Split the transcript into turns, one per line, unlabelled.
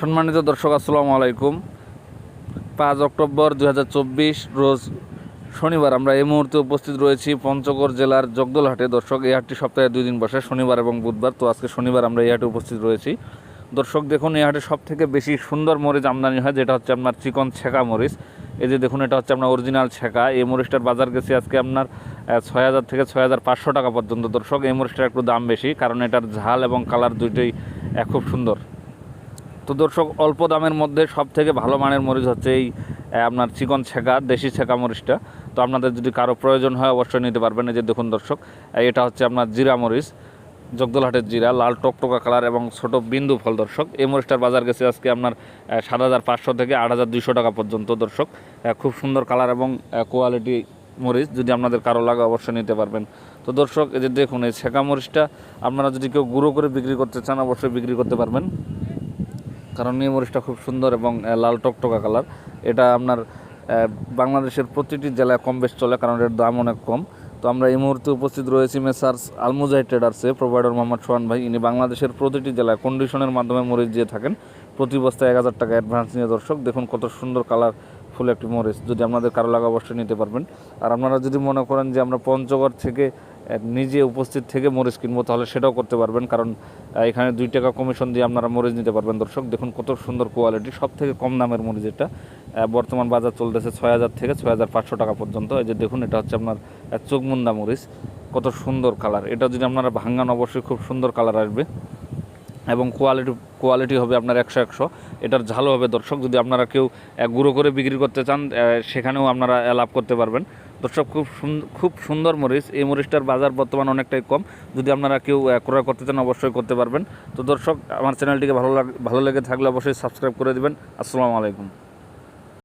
সম্মানিত দর্শক, আসসালামু আলাইকুম। পাঁচ অক্টোবর দু হাজার চব্বিশ রোজ শনিবার আমরা এই মুহূর্তে উপস্থিত রয়েছি পঞ্চগড় জেলার জগদলহাটে। দর্শক, এই হাটটি সপ্তাহে দুই দিন বসে, শনিবার এবং বুধবার। তো আজকে শনিবার আমরা এই হাটে উপস্থিত রয়েছি। দর্শক, দেখুন, এই হাটে সব থেকে বেশি সুন্দর মরিচ আমদানি হয়, যেটা হচ্ছে আপনার চিকন ছেঁকা মরিচ। এই যে দেখুন, এটা হচ্ছে আপনার অরিজিনাল ছেঁকা। এই মরিচটার বাজার গেছে আজকে আপনার ছয় হাজার থেকে ছয় হাজার পাঁচশো টাকা পর্যন্ত। দর্শক, এই মরিচটার একটু দাম বেশি, কারণ এটার ঝাল এবং কালার দুইটাই খুব সুন্দর। তো দর্শক, অল্প দামের মধ্যে সব থেকে ভালো মানের মরিচ হচ্ছে এই আপনার চিকন ছেঁকা, দেশি ছেঁকা মরিচটা। তো আপনাদের যদি কারও প্রয়োজন হয়, অবশ্যই নিতে পারবেন। এই যে দেখুন দর্শক এটা হচ্ছে আপনার জিরা মরিচ, জগদলহাটের জিরা, লাল টকটকা কালার এবং ছোট বিন্দু ফল দর্শক। এই মরিচটার বাজার গেছে আজকে আপনার সাত হাজার পাঁচশো থেকে আট হাজার দুইশো টাকা পর্যন্ত দর্শক। খুব সুন্দর কালার এবং কোয়ালিটি মরিচ যদি আপনাদের কারও লাগে, অবশ্যই নিতে পারবেন। তো দর্শক, এই যে দেখুন, এই ছেঁকা মরিচটা আপনারা যদি কেউ গুঁড়ো করে বিক্রি করতে চান, অবশ্যই বিক্রি করতে পারবেন। কারণ এই মরিচটা খুব সুন্দর এবং লাল টকটকা কালার। এটা আপনার বাংলাদেশের প্রতিটি জেলায় কম বেশ চলে কারণ এর দাম অনেক কম। তো আমরা এই মুহূর্তে উপস্থিত রয়েছি মেসার্স আলমুজাই ট্রেডার্সে। প্রোভাইডার মোহাম্মদ সোহান ভাই, ইনি বাংলাদেশের প্রতিটি জেলায় কন্ডিশনের মাধ্যমে মরিচ দিয়ে থাকেন। প্রতি বস্তায় এক হাজার টাকা অ্যাডভান্স নিয়ে দর্শক, দেখুন কত সুন্দর কালার ফুল একটি মরিচ। যদি আপনাদের কারও লাগা অবশ্যই নিতে পারবেন। আর আপনারা যদি মনে করেন যে আমরা পঞ্চগড় থেকে নিজে উপস্থিত থেকে মরিচ কিনবো, তাহলে সেটাও করতে পারবেন। কারণ এখানে দুই টাকা কমিশন দিয়ে আপনারা মরিচ নিতে পারবেন। দর্শক, দেখুন কত সুন্দর কোয়ালিটি সব থেকে কম দামের মরিচ এটা। বর্তমান বাজার চলতেছে ছয় হাজার থেকে ছয় হাজার পাঁচশো টাকা পর্যন্ত। এই যে দেখুন, এটা হচ্ছে আপনার চোখমুন্দা মরিচ। কত সুন্দর কালার এটা যদি আপনারা ভাঙ্গান, অবশ্যই খুব সুন্দর কালার আসবে। এবং কোয়ালিটি কোয়ালিটি হবে আপনার একশো একশো। এটার ঝালও হবে দর্শক। যদি আপনারা কেউ গুঁড়ো করে বিক্রি করতে চান সেখানেও আপনারা লাভ করতে পারবেন। দর্শক, খুব খুব সুন্দর মরিচ। এই মরিচটার বাজার বর্তমান অনেকটাই কম। যদি আপনারা কেউ ক্রয় করতে চান, অবশ্যই করতে পারবেন। তো দর্শক, আমার চ্যানেলটিকে ভালো ভালো লেগে থাকলে অবশ্যই সাবস্ক্রাইব করে দেবেন। আসসালামু আলাইকুম।